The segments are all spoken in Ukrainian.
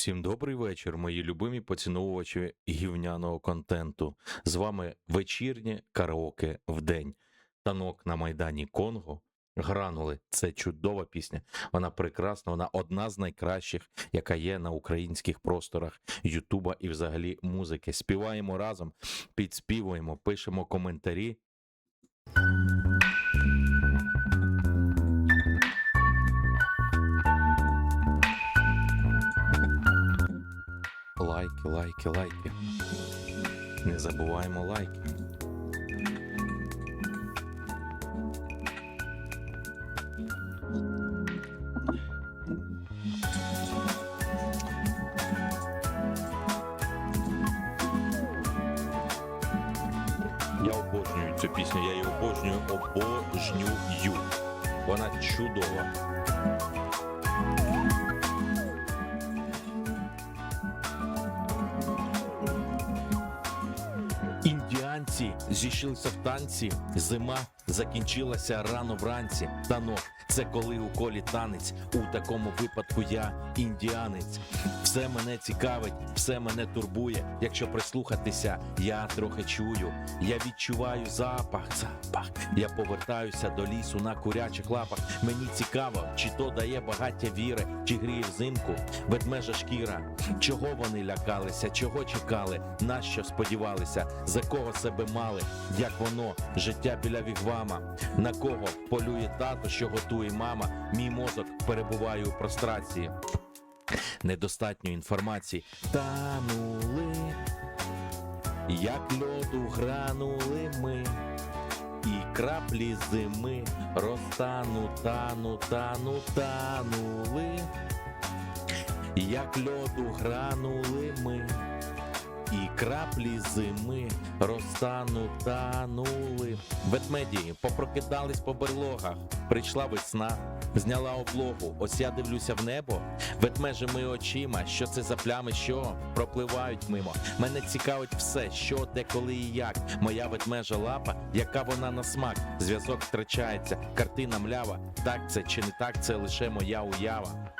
Всім добрий вечір, мої любимі поціновувачі гівняного контенту. З вами вечірнє караоке в день. Танок на майдані Конго. Гранули це чудова пісня. Вона прекрасна, вона одна з найкращих, яка є на українських просторах Ютуба і взагалі музики. Співаємо разом, підспівуємо, пишемо коментарі. Лайки, лайки, лайки. Не забуваємо лайки. Я обожнюю цю пісню, я її обожнюю, обожнюю. Вона чудова. Індіанці зійшлися в танці. Зима закінчилася рано вранці. Танок це коли у колі танець. У такому випадку я індіанець. Все мене цікавить, все мене турбує. Якщо прислухатися, я трохи чую. Я відчуваю запах, запах. Я повертаюся до лісу на курячих лапах. Мені цікаво, чи то дає багаття віри, чи гріє взимку ведмежа шкіра. Чого вони лякалися, чого чекали, на що сподівалися, за кого себе мали, як воно, життя біля вігвама, на кого полює тато, що готує мама. Мій мозок перебуває у прострації. Недостатньо інформації. Танули, як льоду гранули ми, і краплі зими розтану, тану, тану, танули, як льоду гранули ми, і краплі зими розтану, танули. Ведмеді попрокидались по берлогах. Прийшла весна, зняла облогу. Ось я дивлюся в небо, ведмежими очима. Що це за плями, що пропливають мимо. Мене цікавить все, що, де, коли і як. Моя ведмежа лапа, яка вона на смак. Зв'язок втрачається, картина млява. Так це чи не так, це лише моя уява.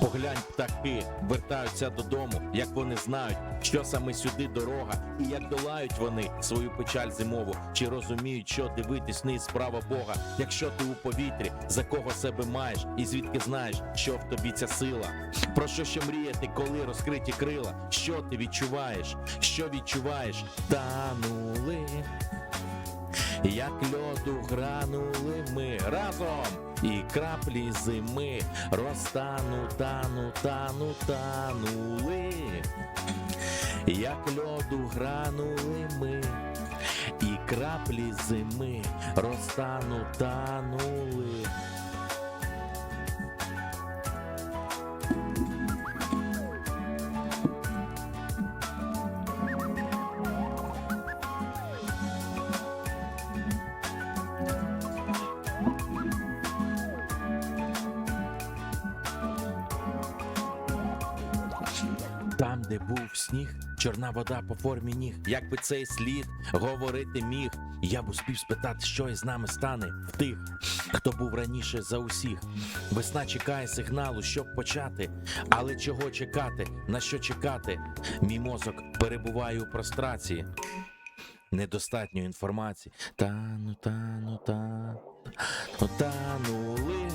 Поглянь, птахи вертаються додому, як вони знають, що саме сюди дорога, і як долають вони свою печаль зимову, чи розуміють, що дивитись вниз справа Бога, якщо ти у повітрі, за кого себе маєш, і звідки знаєш, що в тобі ця сила, про що ще мріяти, коли розкриті крила, що ти відчуваєш, що відчуваєш, танули, як льоду гранули ми разом. І краплі зими розтану, тану, тану, танули, як льоду гранули ми, і краплі зими розтану, танули. Де був сніг, чорна вода по формі ніг. Якби цей слід говорити міг, я б успів спитати, що із нами стане в тих, хто був раніше за усіх. Весна чекає сигналу, щоб почати. Але чого чекати? На що чекати? Мій мозок перебуває у прострації. Недостатньо інформації. Тану, тану, тану, танули,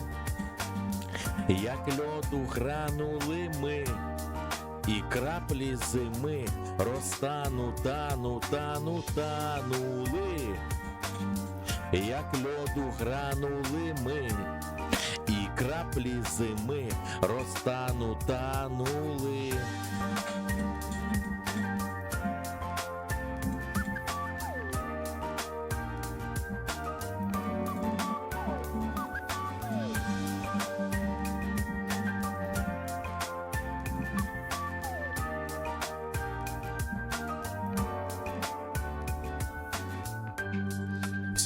як льоду гранули ми. І краплі зими розтану, тану, тану, танули, як льоду гранули ми, і краплі зими розтану, танули.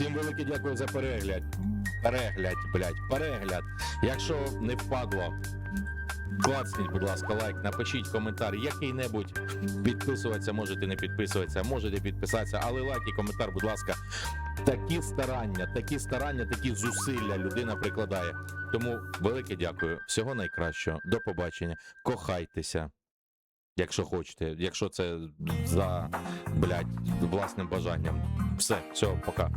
Всім велике дякую за перегляд. Перегляд, блядь, перегляд. Якщо не впадло, клацніть, будь ласка, лайк, напишіть коментар, який-небудь. Підписуватися, можете не підписуватися, можете підписатися, але лайк і коментар, будь ласка, такі старання, такі старання, такі зусилля людина прикладає. Тому велике дякую. Всього найкращого. До побачення. Кохайтеся. Якщо хочете, якщо це за блядь, власним бажанням. Все, все, пока.